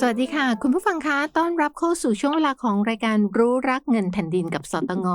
สวัสดีค่ะ คุณผู้ฟังคะต้อนรับเข้าสู่ช่วงเวลาของรายการรู้รักเงินแผ่นดินกับสตง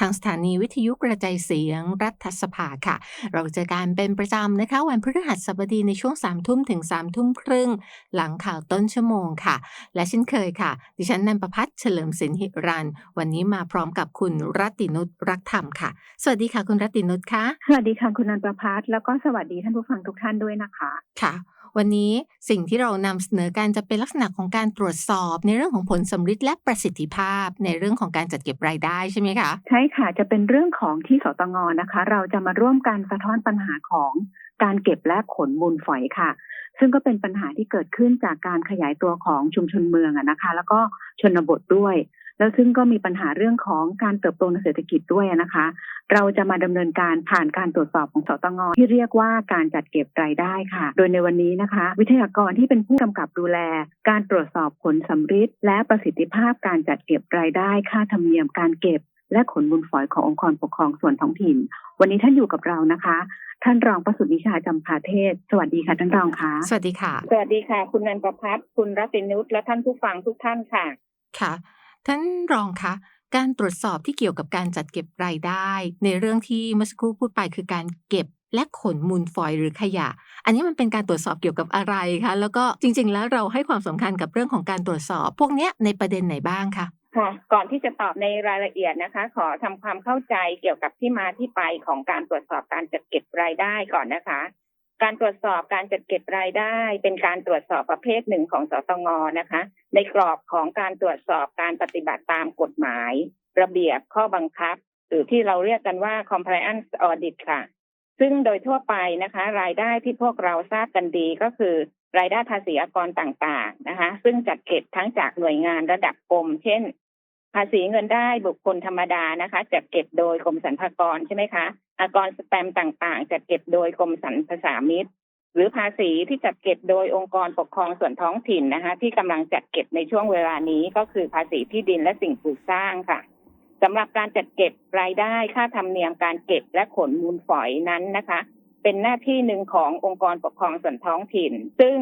ทางสถานีวิทยุกระจายเสียงรัฐสภาค่ะ เราเจอกันเป็นประจำนะคะ วันพฤหัสบดีในช่วง3ามทุ่มถึง3ามทุ่มครึ่ง หลังข่าวต้นชั่วโมงค่ะ และเช่นเคยค่ะ ดิฉันนันประพัฒน์เฉลิมศิลป์หิรัน วันนี้มาพร้อมกับคุณรัตตินุชรักธรรมค่ะ สวัสดีค่ะ คุณรัตตินุชค่ะสวัสดีค่ะคุณนันประพัฒน์แล้วก็สวัสดีท่านผู้ฟังทุกท่านด้วยนะคะค่ะ วันนี้สิ่งที่เรานำเสนอกันจะเป็นลักษณะของการตรวจสอบ ในเรื่องของผลสำฤทธิ์และประสิทธิภาพ ในเรื่องของการจัดเก็บรายได้ใช่ไหมคะ ใช่ค่ะจะเป็นเรื่องของที่สตงนะคะ เราจะมาร่วมกันสะท้อนปัญหาของการเก็บและขนมูลฝอยค่ะ ซึ่งก็เป็นปัญหาที่เกิดขึ้นจากการขยายตัวของชุมชนเมืองอะนะคะ แล้วก็ชนบทด้วย แล้วซึ่งก็มีปัญหาเรื่องของการเติบโตในเศรษฐกิจด้วยอะนะคะ เราจะมาดำเนินการผ่านการตรวจสอบของสตงที่เรียกว่าการจัดเก็บรายได้ค่ะ โดยในวันนี้นะคะ วิทยากรที่เป็นผู้กำกับดูแล การตรวจสอบผลสำฤทธิ์และประสิทธิภาพการจัดเก็บรายได้ ค่าธรรมเนียมการเก็บ และขนมูลฝอยขององค์กรปกครองส่วนท้องถิ่น วันนี้ท่านอยู่กับเรานะคะ ท่านรองประสุทธิชาจำพาเทศ สวัสดีค่ะท่านรองค่ะสวัสดีค่ะ สวัสดีค่ะ คุณนันประพัฒน์คุณรัตินุชและท่านผู้ฟังทุกท่านค่ะค่ะ ท่านรองคะการตรวจสอบที่เกี่ยวกับการจัดเก็บรายได้ ในเรื่องที่เมื่อสักครู่พูดไปคือการเก็บและขนมูลฝอยหรือขยะ อันนี้มันเป็นการตรวจสอบเกี่ยวกับอะไรคะ แล้วก็จริง ๆ แล้วเราให้ความสำคัญกับเรื่องของการตรวจสอบ พวกเนี้ยในประเด็นไหนบ้างคะค่ะก่อนที่จะตอบในรายละเอียดนะคะ ขอทำความเข้าใจเกี่ยวกับที่มาที่ไปของการตรวจสอบการจัดเก็บรายได้ก่อนนะคะ การตรวจสอบการจัดเก็บรายได้ เป็นการตรวจสอบประเภทหนึ่งของสตงนะคะ ในกรอบของการตรวจสอบการปฏิบัติตามกฎหมาย ระเบียบข้อบังคับ หรือที่เราเรียกกันว่า compliance audit ค่ะ ซึ่งโดยทั่วไปนะคะ รายได้ที่พวกเราทราบกันดีก็คือ รายได้ภาษีอากรต่างๆนะคะ ซึ่งจัดเก็บทั้งจากหน่วยงานระดับกรมเช่นภาษีเงินได้บุคคลธรรมดานะคะจัดเก็บโดยกรมสรรพากรใช่ไหมคะ อากรสแปมต่างๆ จัดเก็บโดยกรมสรรพสามิตหรือภาษีที่จัดเก็บโดยองค์กรปกครองส่วนท้องถิ่นนะคะ ที่กำลังจัดเก็บในช่วงเวลานี้ก็คือภาษีที่ดินและสิ่งปลูกสร้างค่ะสำหรับการจัดเก็บรายได้ค่าธรรมเนียมการเก็บและขนมูลฝอยนั้นนะคะ เป็นหน้าที่หนึ่งขององค์กรปกครองส่วนท้องถิ่น ซึ่ง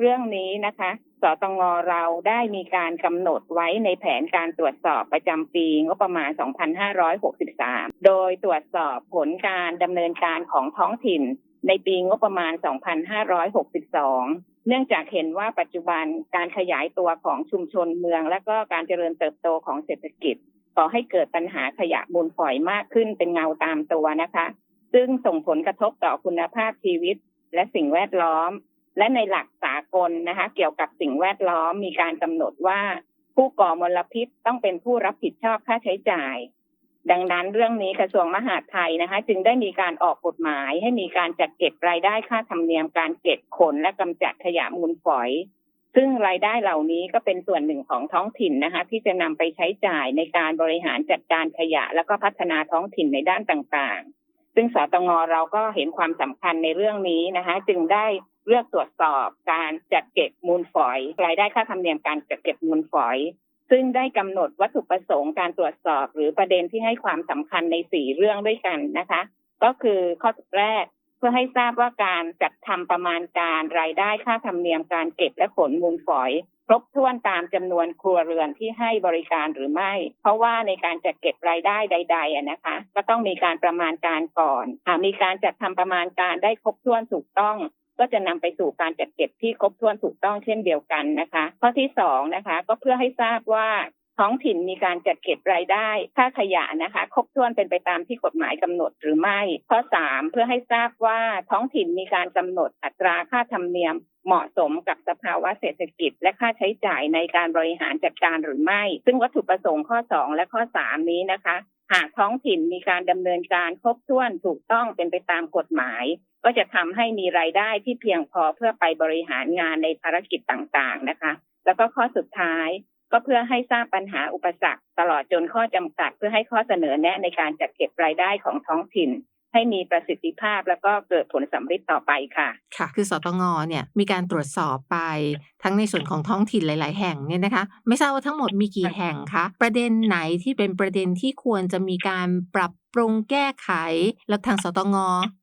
เรื่องนี้นะคะ สตงเราได้มีการกำหนดไว้ในแผนการตรวจสอบประจำปีงบประมาณ 2563 โดยตรวจสอบผลการดำเนินการของท้องถิ่นในปีงบประมาณ 2562 เนื่องจากเห็นว่าปัจจุบันการขยายตัวของชุมชนเมือง และก็การเจริญเติบโตของเศรษฐกิจก่อให้เกิดปัญหาขยะมูลฝอยมากขึ้นเป็นเงาตามตัวนะคะ ซึ่งส่งผลกระทบต่อคุณภาพชีวิตและสิ่งแวดล้อม และในหลักสากลนะคะ เกี่ยวกับสิ่งแวดล้อมมีการกำหนดว่าผู้ก่อมลพิษต้องเป็นผู้รับผิดชอบค่าใช้จ่าย ดังนั้นเรื่องนี้กระทรวงมหาดไทยนะคะ จึงได้มีการออกกฎหมาย ให้มีการจัดเก็บรายได้ค่าธรรมเนียมการเก็บขนและกำจัดขยะมูลฝอย ซึ่งรายได้เหล่านี้ก็เป็นส่วนหนึ่งของท้องถิ่นนะคะ ที่จะนำไปใช้จ่ายในการบริหารจัดการขยะ แล้วก็พัฒนาท้องถิ่นในด้านต่างๆ ซึ่งสตงเราก็เห็นความสำคัญในเรื่องนี้นะคะ จึงได้ เลือกตรวจสอบการจัดเก็บมูลฝอย รายได้ค่าธรรมเนียมการจัดเก็บมูลฝอย ซึ่งได้กำหนดวัตถุประสงค์การตรวจสอบ หรือประเด็นที่ให้ความสำคัญในสี่เรื่องด้วยกันนะคะ ก็คือข้อแรกเพื่อให้ทราบว่าการจัดทำประมาณการรายได้ค่าธรรมเนียมการเก็บและขนมูลฝอยครบถ้วนตามจำนวนครัวเรือนที่ให้บริการหรือไม่ เพราะว่าในการจัดเก็บรายได้ใดๆนะคะ ก็ต้องมีการประมาณการก่อนหากมีการจัดทำประมาณการได้ครบถ้วนถูกต้อง ก็จะนำไปสู่การจัดเก็บที่ครบถ้วนถูกต้องเช่นเดียวกันนะคะ ข้อที่สองนะคะก็เพื่อให้ทราบว่าท้องถิ่นมีการจัดเก็บรายได้ ค่าขยะนะคะ ครบถ้วนเป็นไปตามที่กฎหมายกำหนดหรือไม่ ข้อสามเพื่อให้ทราบว่าท้องถิ่นมีการกำหนดอัตราค่าธรรมเนียม เหมาะสมกับสภาวะเศรษฐกิจ และค่าใช้จ่ายในการบริหารจัดการหรือไม่ ซึ่งวัตถุประสงค์ข้อสองและข้อสามนี้นะคะ หากท้องถิ่นมีการดำเนินการครบถ้วนถูกต้องเป็นไปตามกฎหมาย ก็จะทำให้มีรายได้ที่เพียงพอเพื่อไปบริหารงานในภารกิจต่างๆนะคะ แล้วก็ข้อสุดท้ายก็เพื่อให้ทราบปัญหาอุปสรรค ตลอดจนข้อจำกัด เพื่อให้ข้อเสนอแนะในการจัดเก็บรายได้ของท้องถิ่น ให้มีประสิทธิภาพแล้วก็เกิดผลสำเร็จต่อไปค่ะ ค่ะ คือสตงเนี่ยมีการตรวจสอบไปทั้งในส่วนของท้องถิ่นหลาย ๆ แห่งเนี่ยนะคะ ไม่ทราบว่าทั้งหมดมีกี่แห่งคะประเด็นไหนที่เป็นประเด็นที่ควรจะมีการปรับปรุงแก้ไข แล้วทางสตง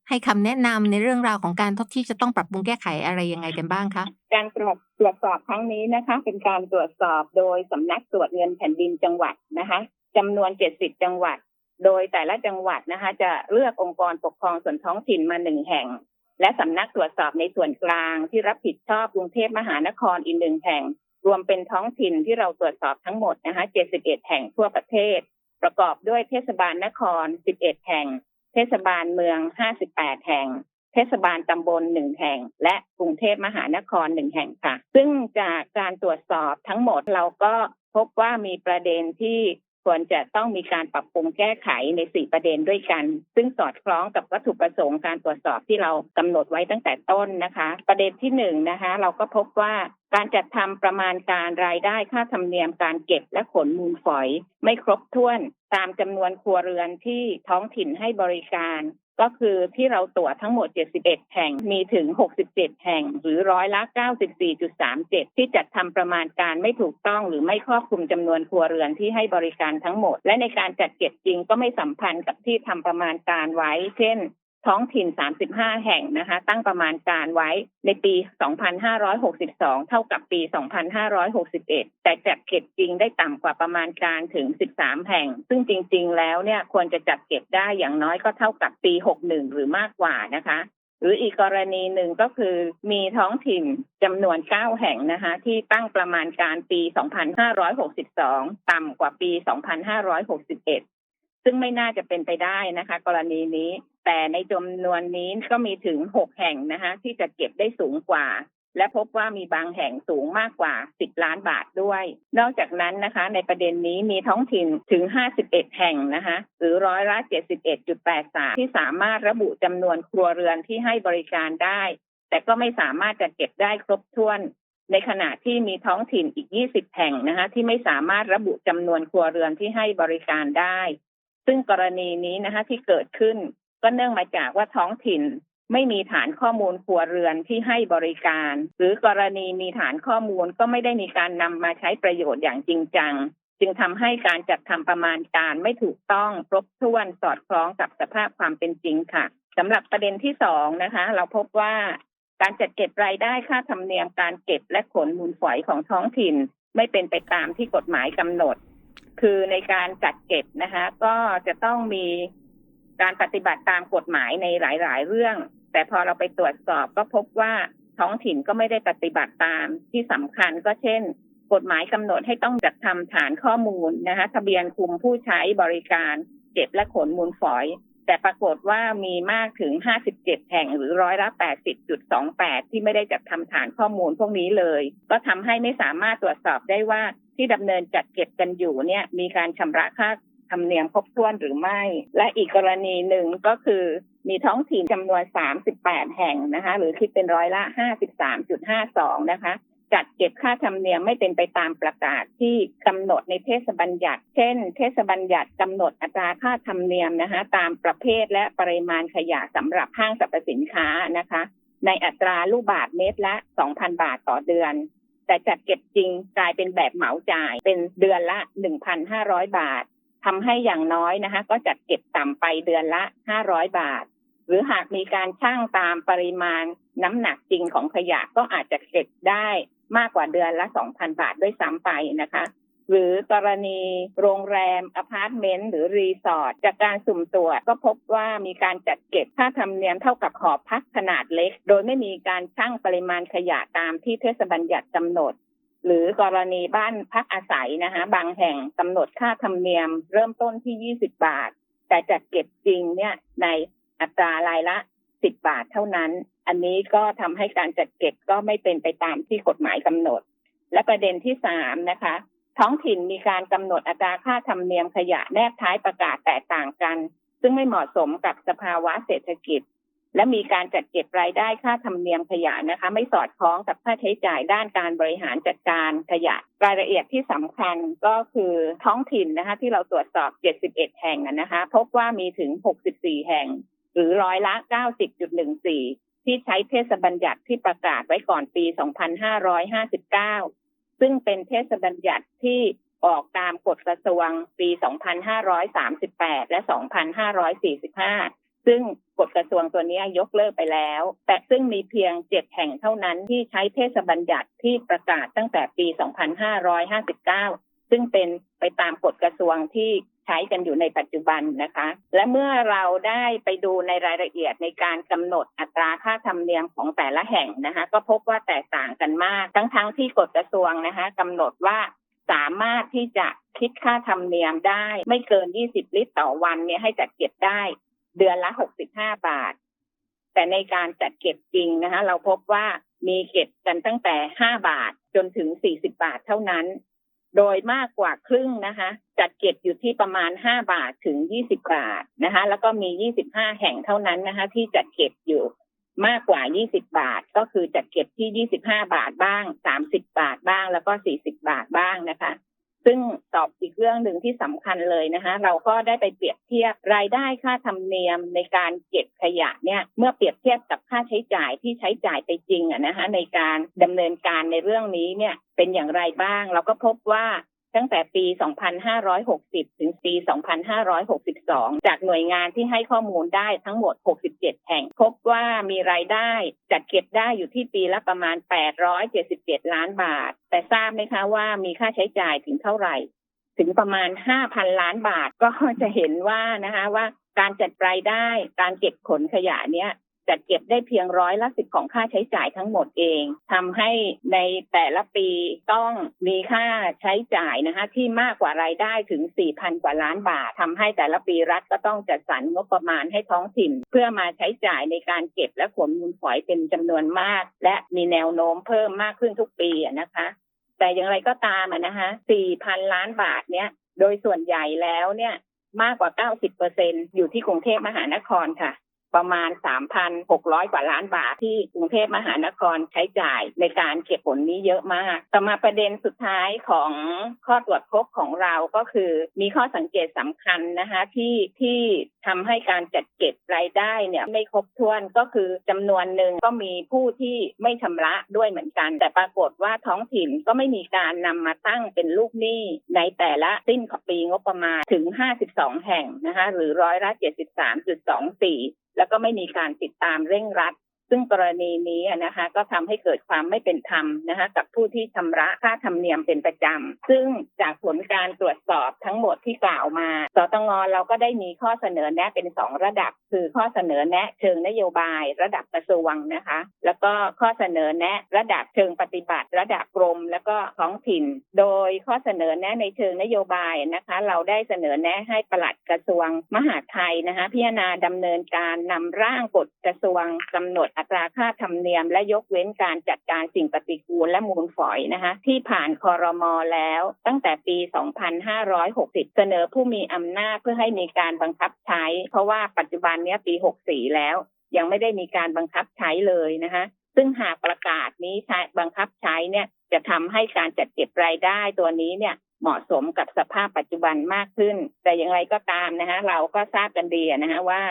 ให้คำแนะนำในเรื่องราวของการที่จะต้องปรับปรุงแก้ไขอะไรยังไงกันบ้างคะการตรวจตรวจสอบครั้งนี้นะคะ เป็นการตรวจสอบโดยสำนักตรวจเงินแผ่นดินจังหวัดนะคะจำนวน 70 จังหวัด โดยแต่ละจังหวัดนะคะ จะเลือกองค์กรปกครองส่วนท้องถิ่นมาหนึ่งแห่ง และสำนักตรวจสอบในส่วนกลางที่รับผิดชอบกรุงเทพมหานครอีกหนึ่งแห่ง รวมเป็นท้องถิ่นที่เราตรวจสอบทั้งหมดนะคะ71 แห่งทั่วประเทศ ประกอบด้วยเทศบาลนคร 11 แห่ง เทศบาลเมือง 58 แห่งเทศบาลตำบลหนึ่งแห่ง และกรุงเทพมหานครหนึ่งแห่งค่ะ ซึ่งจากการตรวจสอบทั้งหมดเราก็พบว่ามีประเด็นที่ ควรจะต้องมีการปรับปรุงแก้ไขในสี่ประเด็นด้วยกัน ซึ่งสอดคล้องกับวัตถุประสงค์การตรวจสอบที่เรากำหนดไว้ตั้งแต่ต้นนะคะ ประเด็นที่หนึ่งนะคะ เราก็พบว่าการจัดทำประมาณการรายได้ค่าธรรมเนียมการเก็บและขนมูลฝอย ไม่ครบถ้วนตามจำนวนครัวเรือนที่ท้องถิ่นให้บริการ ก็คือที่เราตรวจทั้งหมด 71 แห่ง มีถึง 67 แห่ง หรือร้อยละ 94.37 ที่จัดทำประมาณการไม่ถูกต้องหรือไม่ครอบคลุมจำนวนครัวเรือนที่ให้บริการทั้งหมด และในการจัดเก็บจริงก็ไม่สัมพันธ์กับที่ทำประมาณการไว้ เช่น ท้องถิ่น 35 แห่งนะคะ ตั้งประมาณการไว้ในปี 2562 เท่ากับปี 2561 แต่จัดเก็บจริงได้ต่ำกว่าประมาณการถึง 13 แห่ง ซึ่งจริง ๆ แล้วเนี่ยควรจะจัดเก็บได้อย่างน้อยก็เท่ากับปี 61 หรือมากกว่านะคะหรืออีกกรณีหนึ่งก็คือมีท้องถิ่นจำนวน 9 แห่งนะคะที่ตั้งประมาณการปี 2562 ต่ำกว่าปี 2561 ซึ่งไม่น่าจะเป็นไปได้นะคะ กรณีนี้ แต่ในจำนวนนี้ก็มีถึง6แห่งนะคะที่จะเก็บได้สูงกว่า และพบว่ามีบางแห่งสูงมากกว่า 10 ล้านบาทด้วย นอกจากนั้นนะคะ ในประเด็นนี้มีท้องถิ่นถึง 51 แห่งนะคะหรือร้อยละ71.83 ที่สามารถระบุจำนวนครัวเรือนที่ให้บริการได้ แต่ก็ไม่สามารถจะเก็บได้ครบถ้วนในขณะที่มีท้องถิ่นอีก 20 แห่งนะคะที่ไม่สามารถระบุจำนวนครัวเรือนที่ให้บริการได้ ซึ่งกรณีนี้นะคะที่เกิดขึ้นก็เนื่องมาจากว่าท้องถิ่นไม่มีฐานข้อมูลครัวเรือนที่ให้บริการ หรือกรณีมีฐานข้อมูลก็ไม่ได้มีการนำมาใช้ประโยชน์อย่างจริงจัง จึงทำให้การจัดทำประมาณการไม่ถูกต้องครบถ้วนสอดคล้องกับสภาพความเป็นจริงค่ะสำหรับประเด็นที่สองนะคะ เราพบว่าการจัดเก็บรายได้ค่าธรรมเนียมการเก็บและขนมูลฝอยของท้องถิ่น ไม่เป็นไปตามที่กฎหมายกำหนด คือในการจัดเก็บนะคะ ก็จะต้องมีการปฏิบัติตามกฎหมายในหลาย ๆ เรื่อง แต่พอเราไปตรวจสอบก็พบว่าท้องถิ่นก็ไม่ได้ปฏิบัติตามที่สำคัญก็เช่น กฎหมายกำหนดให้ต้องจัดทำฐานข้อมูลนะคะ ทะเบียนคุมผู้ใช้บริการ เก็บและขนมูลฝอย แต่ปรากฏว่ามีมากถึง 57 แห่งหรือร้อยละ 80.28 ที่ไม่ได้จัดทำฐานข้อมูลพวกนี้เลย ก็ทำให้ไม่สามารถตรวจสอบได้ว่าที่ดำเนินจัดเก็บกันอยู่เนี่ยมีการชำระค่าธรรมเนียมครบถ้วนหรือไม่ และอีกกรณีหนึ่งก็คือมีท้องถิ่นจำนวน 38 แห่งนะคะ หรือคิดเป็นร้อยละ 53.52 นะคะ จัดเก็บค่าธรรมเนียมไม่เป็นไปตามประกาศที่กำหนดในเทศบัญญัติ เช่น เทศบัญญัติกำหนดอัตราค่าธรรมเนียมนะคะตามประเภทและปริมาณขยะสำหรับห้างสรรพสินค้านะคะ ในอัตราลูกบาทเมตรละ 2,000 บาทต่อเดือน แต่จัดเก็บจริงกลายเป็นแบบเหมาจ่ายเป็นเดือนละ 1,500 บาททำให้อย่างน้อยนะคะ ก็จัดเก็บต่ำไปเดือนละ 500 บาท หรือหากมีการชั่งตามปริมาณน้ำหนักจริงของขยะก็อาจจะเก็บได้ มากกว่าเดือนละ 2,000 บาทด้วยซ้ำไปนะคะ หรือกรณีโรงแรมอพาร์ตเมนต์หรือรีสอร์ทจากการสุ่มตรวจก็พบว่ามีการจัดเก็บค่าธรรมเนียมเท่ากับหอพักขนาดเล็ก โดยไม่มีการชั่งปริมาณขยะตามที่เทศบัญญัติกำหนดหรือกรณีบ้านพักอาศัยนะคะบางแห่งกำหนดค่าธรรมเนียม เริ่มต้นที่ 20 บาท แต่จัดเก็บจริงเนี่ยในอัตรารายละ 10บบาทเท่านั้น อันนี้ก็ทำให้การจัดเก็บก็ไม่เป็นไปตามที่กฎหมายกำหนด และประเด็นที่สามนะคะ ท้องถิ่นมีการกำหนดอัตราค่าธรรมเนียมขยะแนบท้ายประกาศแตกต่างกัน ซึ่งไม่เหมาะสมกับสภาวะเศรษฐกิจ และมีการจัดเก็บรายได้ค่าธรรมเนียมขยะนะคะ ไม่สอดคล้องกับค่าใช้จ่ายด้านการบริหารจัดการขยะ รายละเอียดที่สำคัญก็คือท้องถิ่นนะคะ ที่เราตรวจสอบ 71 แห่งนะคะ พบว่ามีถึง 64 แห่ง หรือร้อยละ 90.14 ที่ใช้เทศบัญญัติที่ประกาศไว้ก่อนปี 2559 ซึ่งเป็นเทศบัญญัติที่ออกตามกฎกระทรวงปี 2538 และ 2545 ซึ่งกฎกระทรวงตัวนี้ยกเลิกไปแล้ว แต่ซึ่งมีเพียงเจ็ดแห่งเท่านั้นที่ใช้เทศบัญญัติที่ประกาศตั้งแต่ปี 2559 ซึ่งเป็นไปตามกฎกระทรวงที่ ใช้กันอยู่ในปัจจุบันนะคะ และเมื่อเราได้ไปดูในรายละเอียดในการกำหนดอัตราค่าธรรมเนียมของแต่ละแห่งนะคะ ก็พบว่าแตกต่างกันมาก ทั้งๆทที่กฎกระทรวงนะคะกำหนดว่าสามารถที่จะคิดค่าธรรมเนียมได้ ไม่เกิน 20 ลิตรต่อวันเนี่ยให้จัดเก็บได้เดือนละ 65 บาท แต่ในการจัดเก็บจริงนะคะ เราพบว่ามีเก็บกันตั้งแต่ 5 บาทจนถึง 40 บาทเท่านั้น โดยมากกว่าครึ่งนะคะ จัดเก็บอยู่ที่ประมาณ 5 บาทถึง 20 บาทนะคะ แล้วก็มี 25 แห่งเท่านั้นนะคะ ที่จัดเก็บอยู่มากกว่า 20 บาท ก็คือจัดเก็บที่ 25 บาทบ้าง 30 บาทบ้าง แล้วก็ 40 บาทบ้างนะคะ ซึ่งตอบอีกเรื่องหนึ่งที่สำคัญเลยนะคะเราก็ได้ไปเปรียบเทียบรายได้ค่าธรรมเนียมในการเก็บขยะเนี่ยเมื่อเปรียบเทียบกับค่าใช้จ่ายที่ใช้จ่ายไปจริงอะนะคะในการดำเนินการในเรื่องนี้เนี่ยเป็นอย่างไรบ้าง เราก็พบว่า ตั้งแต่ปี 2560 ถึงปี 2562 จากหน่วยงานที่ให้ข้อมูลได้ทั้งหมด 67 แห่ง พบว่ามีรายได้จัดเก็บได้อยู่ที่ปีละประมาณ 877 ล้านบาท แต่ทราบไหมคะว่ามีค่าใช้จ่ายถึงเท่าไหร่ ถึงประมาณ 5,000 ล้านบาทก็จะเห็นว่านะคะว่าการจัดรายได้การเก็บขนขยะเนี้ย จัดเก็บได้เพียงร้อยละสิบของค่าใช้จ่ายทั้งหมดเองทำให้ในแต่ละปีต้องมีค่าใช้จ่ายนะคะที่มากกว่ารายได้ถึง 4,000 กว่าล้านบาททำให้แต่ละปีรัฐก็ต้องจัดสรรงบประมาณให้ท้องถิ่น เพื่อมาใช้จ่ายในการเก็บและขนมูลฝอยเป็นจำนวนมาก และมีแนวโน้มเพิ่มมากขึ้นทุกปีนะคะ แต่อย่างไรก็ตามอะนะคะ 4,000 ล้านบาทเนี้ยโดยส่วนใหญ่แล้วเนี่ยมากกว่า 90เปอร์เซ็นอยู่ที่กรุงเทพมหานครค่ะ ประมาณ 3,600 กว่าล้านบาทที่กรุงเทพมหานครใช้จ่ายในการเก็บผลนี้เยอะมาก ต่อมาประเด็นสุดท้ายของข้อตรวจพบของเราก็คือมีข้อสังเกตสำคัญนะคะที่ที่ทำให้การจัดเก็บรายได้เนี่ยไม่ครบถ้วนก็คือจำนวนหนึ่งก็มีผู้ที่ไม่ชำระด้วยเหมือนกัน แต่ปรากฏว่าท้องถิ่นก็ไม่มีการนำมาตั้งเป็นลูกหนี้ในแต่ละสิ้นของปีงบประมาณถึง 52 แห่งนะคะหรือร้อยละ 73.24 แล้วก็ไม่มีการติดตามเร่งรัด ซึ่งกรณีนี้นะคะก็ทำให้เกิดความไม่เป็นธรรมนะคะกับผู้ที่ชำระค่าธรรมเนียมเป็นประจำซึ่งจากผลการตรวจสอบทั้งหมดที่กล่าวมา สตงเราก็ได้มีข้อเสนอแนะเป็นสองระดับ คือข้อเสนอแนะเชิงนโยบาย ระดับกระทรวงนะคะ แล้วก็ข้อเสนอแนะระดับเชิงปฏิบัติ ระดับกรม แล้วก็ท้องถิ่น โดยข้อเสนอแนะในเชิงนโยบายนะคะ เราได้เสนอแนะให้ปลัดกระทรวงมหาดไทยนะคะพิจารณาดำเนินการนำร่างกฎกระทรวงกำหนดอัตราค่าธรรมเนียม และยกเว้นการจัดการสิ่งปฏิกูลและมูลฝอยนะคะที่ผ่านคอรมอแล้ว ตั้งแต่ปี 2560 เสนอผู้มีอำนาจเพื่อให้มีการบังคับใช้ เพราะว่าปัจจุบันเนี้ยปี 64 แล้ว ยังไม่ได้มีการบังคับใช้เลยนะคะซึ่งหากประกาศนี้ใช้บังคับใช้เนี่ยจะทำให้การจัดเก็บรายได้ตัวนี้เนี่ยเหมาะสมกับสภาพปัจจุบันมากขึ้น แต่อย่างไรก็ตามนะคะเราก็ทราบกันดีนะคะว่า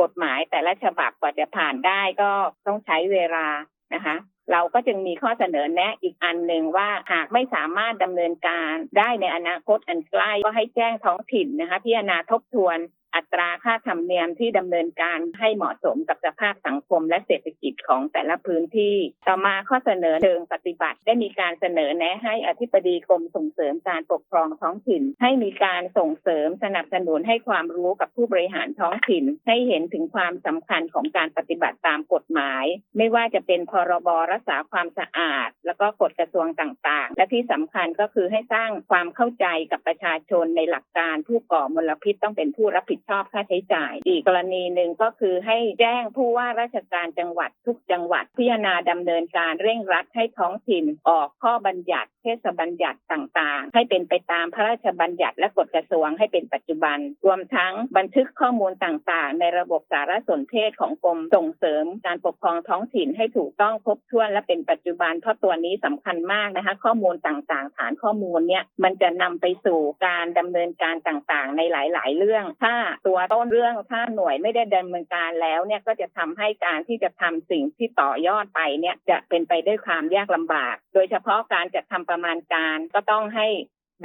กฎหมายแต่ละฉบับกว่าจะผ่านได้ก็ต้องใช้เวลานะคะ เราก็จึงมีข้อเสนอแนะอีกอันหนึ่งว่าหากไม่สามารถดำเนินการได้ในอนาคตอันใกล้ก็ให้แจ้งท้องถิ่นนะคะพิจารณาทบทวน อัตราค่าธรรมเนียมที่ดำเนินการให้เหมาะสมกับสภาพสังคมและเศรษฐกิจของแต่ละพื้นที่ ต่อมาข้อเสนอเชิงปฏิบัติ ได้มีการเสนอแนะให้อธิบดีกรมส่งเสริมการปกครองท้องถิ่น ให้มีการส่งเสริมสนับสนุนให้ความรู้กับผู้บริหารท้องถิ่น ให้เห็นถึงความสำคัญของการปฏิบัติตามกฎหมาย ไม่ว่าจะเป็นพรบรักษาความสะอาด แล้วก็กฎกระทรวงต่างๆ และที่สำคัญก็คือให้สร้างความเข้าใจกับประชาชนในหลักการผู้ก่อมลพิษต้องเป็นผู้รับผิดชอบค่าใช้จ่าย อีกกรณีหนึ่งก็คือให้แจ้งผู้ว่าราชการจังหวัดทุกจังหวัด พิจารณาดำเนินการเร่งรัดให้ท้องถิ่นออกข้อบัญญัติ เทศบัญญัติต่างๆ ให้เป็นไปตามพระราชบัญญัติและกฎกระทรวงให้เป็นปัจจุบัน รวมทั้งบันทึกข้อมูลต่างๆ ในระบบสารสนเทศของกรมส่งเสริม การปกครองท้องถิ่นให้ถูกต้องครบถ้วนและเป็นปัจจุบัน เพราะตัวนี้สำคัญมากนะคะ ข้อมูลต่างๆ ฐานข้อมูลเนี่ยมันจะนำไปสู่การดำเนินการต่างๆ ในหลาย ๆ เรื่อง ถ้าตัวต้นเรื่องถ้าหน่วยไม่ได้ดำเนินการแล้วเนี่ยก็จะทำให้การที่จะทำสิ่งที่ต่อยอดไปเนี่ยจะเป็นไปด้วยความยากลำบาก โดยเฉพาะการจัดทำประมาณการก็ต้องให้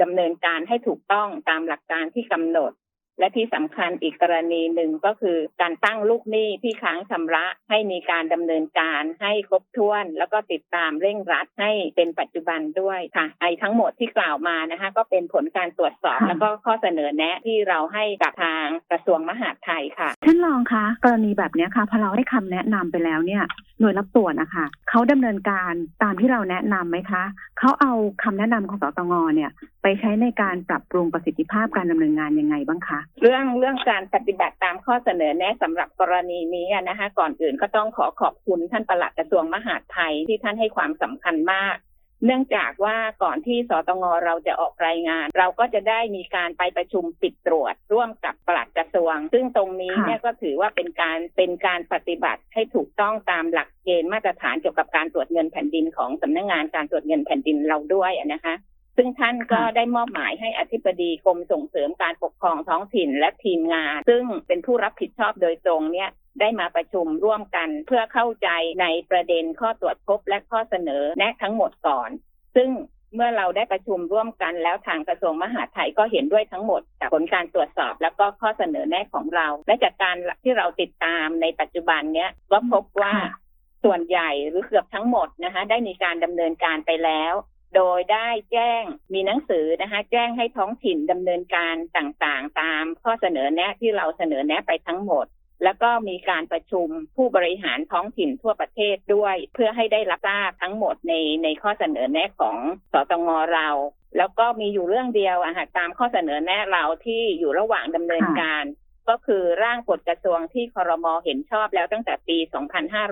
ดำเนินการให้ถูกต้องตามหลักการที่กำหนด และที่สำคัญอีกกรณีหนึ่งก็คือการตั้งลูกหนี้ที่ค้างชำระให้มีการดำเนินการให้ครบถ้วน แล้วก็ติดตามเร่งรัดให้เป็นปัจจุบันด้วยค่ะไอ้ทั้งหมดที่กล่าวมานะคะ ก็เป็นผลการตรวจสอบแล้วก็ข้อเสนอแนะที่เราให้กับทางกระทรวงมหาดไทยค่ะท่านรองคะกรณีแบบนี้ค่ะพอเราให้คำแนะนำไปแล้วเนี่ยหน่วยรับตรวจนะคะเขาดำเนินการตามที่เราแนะนำไหมคะเขาเอาคำแนะนำของสตงเนี่ย ไปใช้ในการปรับปรุงประสิทธิภาพการดำเนินงานยังไงบ้างคะเรื่องเรื่องการปฏิบัติตามข้อเสนอแนะสำหรับกรณีนี้อะนะคะก่อนอื่นก็ต้องขอขอบคุณท่านปลัดกระทรวงมหาดไทยที่ท่านให้ความสำคัญมาก เนื่องจากว่าก่อนที่สตงเราจะออกรายงาน เราก็จะได้มีการไปประชุมปิดตรวจ ร่วมกับปลัดกระทรวง ซึ่งตรงนี้ค่ะเนี่ยก็ถือว่าเป็นการเป็นการปฏิบัติให้ถูกต้องตามหลักเกณฑ์มาตรฐานเกี่ยวกับการตรวจเงินแผ่นดินของสำนักงานการตรวจเงินแผ่นดินเราด้วยอะนะคะ ซึ่งท่านก็ได้มอบหมายให้อธิบดีกรมส่งเสริมการปกครองท้องถิ่นและทีมงาน ซึ่งเป็นผู้รับผิดชอบโดยตรงเนี่ยได้มาประชุมร่วมกันเพื่อเข้าใจในประเด็นข้อตรวจพบและข้อเสนอแนะทั้งหมดก่อน ซึ่งเมื่อเราได้ประชุมร่วมกันแล้วทางกระทรวงมหาดไทยก็เห็นด้วยทั้งหมดกับผลการตรวจสอบแล้วก็ข้อเสนอแนะของเรา และจากการที่เราติดตามในปัจจุบันเนี้ยก็พบว่าค่ะส่วนใหญ่หรือเกือบทั้งหมดนะคะได้มีการดำเนินการไปแล้ว โดยได้แจ้งมีหนังสือนะคะ แจ้งให้ท้องถิ่นดำเนินการต่างๆ ตามข้อเสนอแนะที่เราเสนอแนะไปทั้งหมด แล้วก็มีการประชุมผู้บริหารท้องถิ่นทั่วประเทศด้วย เพื่อให้ได้รับทราบทั้งหมดในในข้อเสนอแนะของสตงเรา แล้วก็มีอยู่เรื่องเดียวอะค่ะตามข้อเสนอแนะเราที่อยู่ระหว่างดำเนินการ ก็คือร่างกฎกระทรวงที่คอรมอเห็นชอบแล้วตั้งแต่ปี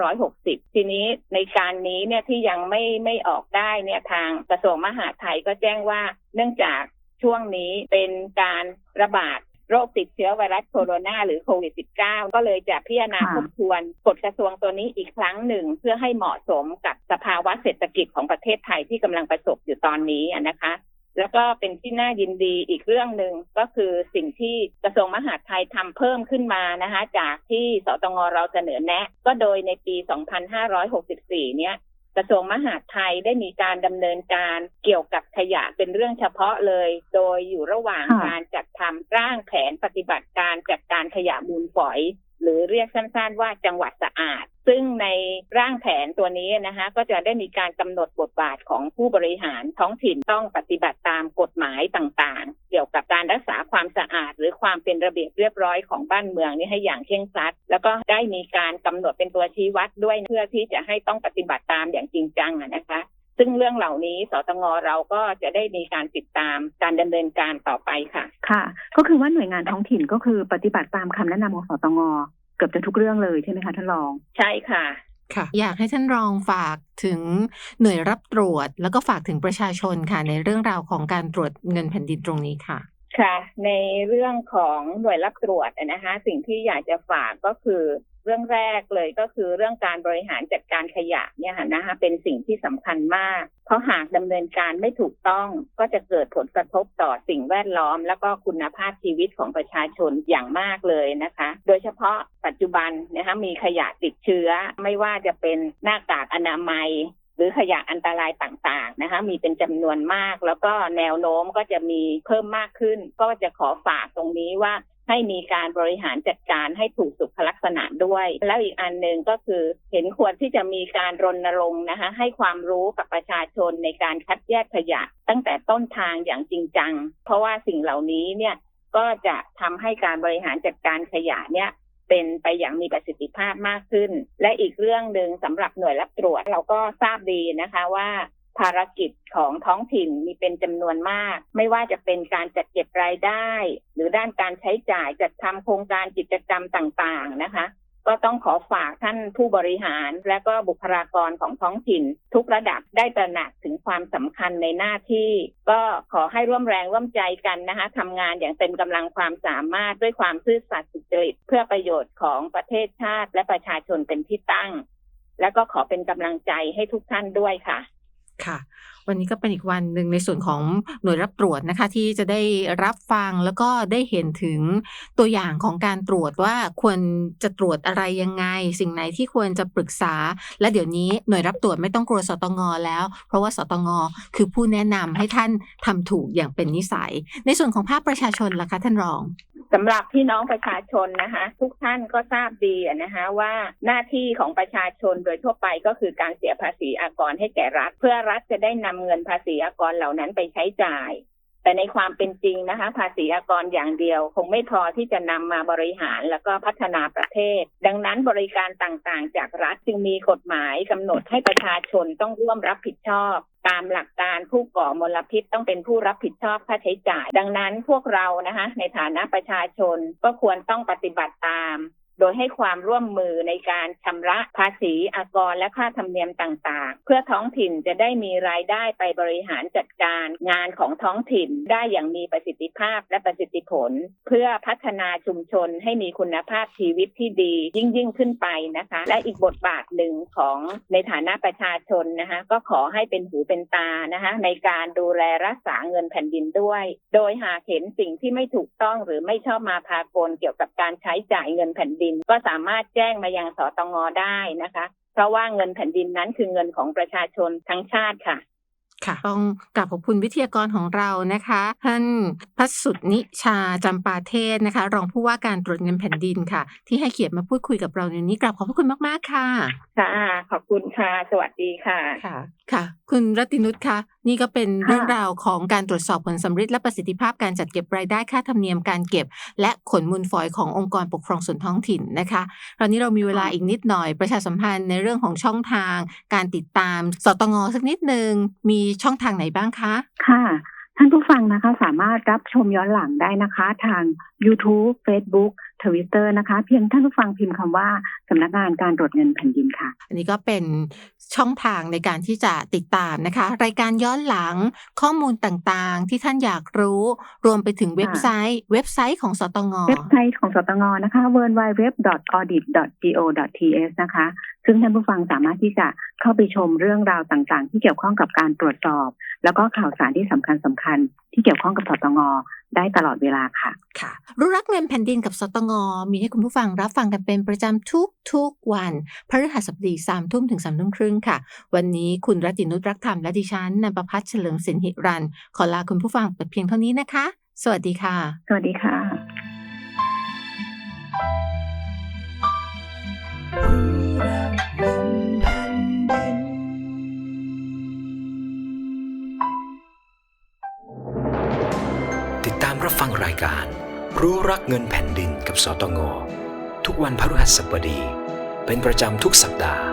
2560 ทีนี้ในการนี้เนี่ยที่ยังไม่ไม่ออกได้เนี่ยทางกระทรวงมหาดไทยก็แจ้งว่า เนื่องจากช่วงนี้เป็นการระบาดโรคติดเชื้อไวรัสโคโรนาหรือโควิด -19 ก็เลยจะพิจารณาค่ะทบทวนกฎกระทรวงตัวนี้อีกครั้งหนึ่ง เพื่อให้เหมาะสมกับสภาวะเศรษฐกิจของประเทศไทยที่กำลังประสบอยู่ตอนนี้นะคะ แล้วก็เป็นที่น่ายินดีอีกเรื่องหนึ่งก็คือสิ่งที่กระทรวงมหาดไทยทำเพิ่มขึ้นมานะคะจากที่สตงเราเสนอแนะ ก็โดยในปี 2564 เนี่ยกระทรวงมหาดไทยได้มีการดำเนินการเกี่ยวกับขยะเป็นเรื่องเฉพาะเลย โดยอยู่ระหว่างค่ะการจัดทำร่างแผนปฏิบัติการจัดการขยะมูลฝอย หรือเรียกสั้นๆว่าจังหวัดสะอาด ซึ่งในร่างแผนตัวนี้นะคะก็จะได้มีการกำหนดบทบาทของผู้บริหารท้องถิ่นต้องปฏิบัติตามกฎหมายต่างๆ เกี่ยวกับการรักษาความสะอาด หรือความเป็นระเบียบเรียบร้อยของบ้านเมืองนี่ให้อย่างเคร่งครัด แล้วก็ได้มีการกำหนดเป็นตัวชี้วัดด้วยเพื่อที่จะให้ต้องปฏิบัติตามอย่างจริงจังนะคะ ซึ่งเรื่องเหล่านี้สตงเราก็จะได้มีการติดตามการดำเนินการต่อไปค่ะ ค่ะ ก็คือว่าหน่วยงานท้องถิ่นก็คือปฏิบัติตามคำแนะนำของสตงเกือบจะทุกเรื่องเลยใช่ไหมคะท่านรอง ใช่ค่ะค่ะอยากให้ท่านรองฝากถึงหน่วยรับตรวจ แล้วก็ฝากถึงประชาชนค่ะ ในเรื่องราวของการตรวจเงินแผ่นดินตรงนี้ค่ะ ค่ะ ในเรื่องของหน่วยรับตรวจอะนะคะ สิ่งที่อยากจะฝากก็คือ เรื่องแรกเลยก็คือเรื่องการบริหารจัดการขยะเนี่ยค่ะนะคะเป็นสิ่งที่สำคัญมาก เพราะหากดำเนินการไม่ถูกต้องก็จะเกิดผลกระทบต่อสิ่งแวดล้อม แล้วก็คุณภาพชีวิตของประชาชนอย่างมากเลยนะคะ โดยเฉพาะปัจจุบันนะคะมีขยะติดเชื้อ ไม่ว่าจะเป็นหน้ากากอนามัยหรือขยะอันตรายต่างๆนะคะมีเป็นจำนวนมาก แล้วก็แนวโน้มก็จะมีเพิ่มมากขึ้น ก็จะขอฝากตรงนี้ว่า ให้มีการบริหารจัดการให้ถูกสุขลักษณะด้วย แล้วอีกอันหนึ่งก็คือเห็นควรที่จะมีการรณรงค์นะคะให้ความรู้กับประชาชนในการคัดแยกขยะ ตั้งแต่ต้นทางอย่างจริงจัง เพราะว่าสิ่งเหล่านี้เนี่ยก็จะทำให้การบริหารจัดการขยะเนี่ยเป็นไปอย่างมีประสิทธิภาพมากขึ้น และอีกเรื่องหนึ่งสำหรับหน่วยรับตรวจเราก็ทราบดีนะคะว่า ภารกิจของท้องถิ่นมีเป็นจำนวนมาก ไม่ว่าจะเป็นการจัดเก็บรายได้ หรือด้านการใช้จ่ายจัดทำโครงการกิจกรรมต่างๆนะคะ ก็ต้องขอฝากท่านผู้บริหาร และก็บุคลากรของท้องถิ่น ทุกระดับได้ตระหนักถึงความสำคัญในหน้าที่ ก็ขอให้ร่วมแรงร่วมใจกันนะคะทำงานอย่างเต็มกำลังความสามารถด้วยความซื่อสัตย์สุจริตเพื่อประโยชน์ของประเทศชาติ และประชาชนเป็นที่ตั้ง แล้วก็ขอเป็นกำลังใจให้ทุกท่านด้วยค่ะ ค่ะ วันนี้ก็เป็นอีกวันหนึ่งในส่วนของหน่วยรับตรวจนะคะ ที่จะได้รับฟังแล้วก็ได้เห็นถึงตัวอย่างของการตรวจว่าควรจะตรวจอะไรยังไง สิ่งไหนที่ควรจะปรึกษา และเดี๋ยวนี้หน่วยรับตรวจไม่ต้องกลัวสตงแล้ว เพราะว่าสตงคือผู้แนะนำให้ท่านทำถูกอย่างเป็นนิสัย ในส่วนของภาคประชาชนล่ะคะท่านรอง สำหรับพี่น้องประชาชนนะคะ ทุกท่านก็ทราบดีนะคะว่าหน้าที่ของประชาชนโดยทั่วไปก็คือการเสียภาษีอากรให้แก่รัฐ เพื่อรัฐจะได้นำเงินภาษีอากรเหล่านั้นไปใช้จ่าย แต่ในความเป็นจริงนะคะ ภาษีอากรอย่างเดียว คงไม่พอที่จะนำมาบริหารแล้วก็พัฒนาประเทศ ดังนั้นบริการต่างๆ จากรัฐจึงมีกฎหมายกำหนดให้ประชาชนต้องร่วมรับผิดชอบ ตามหลักการผู้ก่อมลพิษต้องเป็นผู้รับผิดชอบค่าใช้จ่าย ดังนั้นพวกเรานะคะในฐานะประชาชนก็ควรต้องปฏิบัติตาม โดยให้ความร่วมมือในการชำระภาษีอากรและค่าธรรมเนียมต่างๆ เพื่อท้องถิ่นจะได้มีรายได้ไปบริหารจัดการงานของท้องถิ่นได้อย่างมีประสิทธิภาพและประสิทธิผล เพื่อพัฒนาชุมชนให้มีคุณภาพชีวิตที่ดียิ่งยิ่งขึ้นไปนะคะ และอีกบทบาทหนึ่งของในฐานะประชาชนนะคะก็ขอให้เป็นหูเป็นตานะคะในการดูแลรักษาเงินแผ่นดินด้วย โดยหากเห็นสิ่งที่ไม่ถูกต้องหรือไม่ชอบมาพากลเกี่ยวกับการใช้จ่ายเงินแผ่นดินก็สามารถแจ้งมายังสตงได้นะคะ เพราะว่าเงินแผ่นดินนั้นคือเงินของประชาชนทั้งชาติค่ะ ต้องกราบขอบคุณวิทยากรของเรานะคะ ท่านพัสุดนิชาจำปาเทศนะคะ รองผู้ว่าการตรวจเงินแผ่นดินค่ะ ที่ให้เกียรติมาพูดคุยกับเราในนี้กราบขอบพระคุณมากๆค่ะค่ะขอบคุณค่ะ สวัสดีค่ะค่ะ ค่ะ คุณรัตินุชคะนี่ก็เป็นเรื่องราวของการตรวจสอบผลสำฤทธิ์และประสิทธิภาพการจัดเก็บรายได้ค่าธรรมเนียมการเก็บ และขนมูลฝอยขององค์กรปกครองส่วนท้องถิ่นนะคะคราวนี้เรามีเวลาอีกนิดหน่อยประชาสัมพันธ์ในเรื่องของช่องทาง การติดตามสตงสักนิดนึงมีช่องทางไหนบ้างคะ ค่ะ ท่านผู้ฟังนะคะ สามารถรับชมย้อนหลังได้นะคะ ทาง YouTube Facebook Twitter นะคะ เพียงท่านผู้ฟังพิมพ์คำว่าสำนักงานการตรวจเงินแผ่นดินค่ะ อันนี้ก็เป็นช่องทางในการที่จะติดตามนะคะ รายการย้อนหลังข้อมูลต่างๆ ที่ท่านอยากรู้ รวมไปถึงเว็บไซต์เว็บไซต์ของสตงเว็บไซต์ของสตงนะคะ www.audit.go.th นะคะ ซึ่งท่านผู้ฟังสามารถที่จะเข้าไปชมเรื่องราวต่างๆ ที่เกี่ยวข้องกับการตรวจสอบ แล้วก็ข่าวสารที่สำคัญสำคัญๆ ที่เกี่ยวข้องกับสตงได้ตลอดเวลาค่ะ ค่ะ รู้รักเงินแผ่นดินกับสตงมีให้คุณผู้ฟังรับฟังกันเป็นประจำทุกทุกๆวัน พฤหัสบดีสามทุ่มถึงสามทุ่มครึ่งค่ะ วันนี้คุณรัตินุชรักธรรมและดิฉันนันประพัฒน์เฉลิมสินหิรัน ขอลาคุณผู้ฟังแต่เพียงเท่านี้นะคะ สวัสดีค่ะ สวัสดีค่ะ รับฟังรายการ รู้รักเงินแผ่นดินกับสตง ทุกวันพฤหัสบดี เป็นประจำทุกสัปดาห์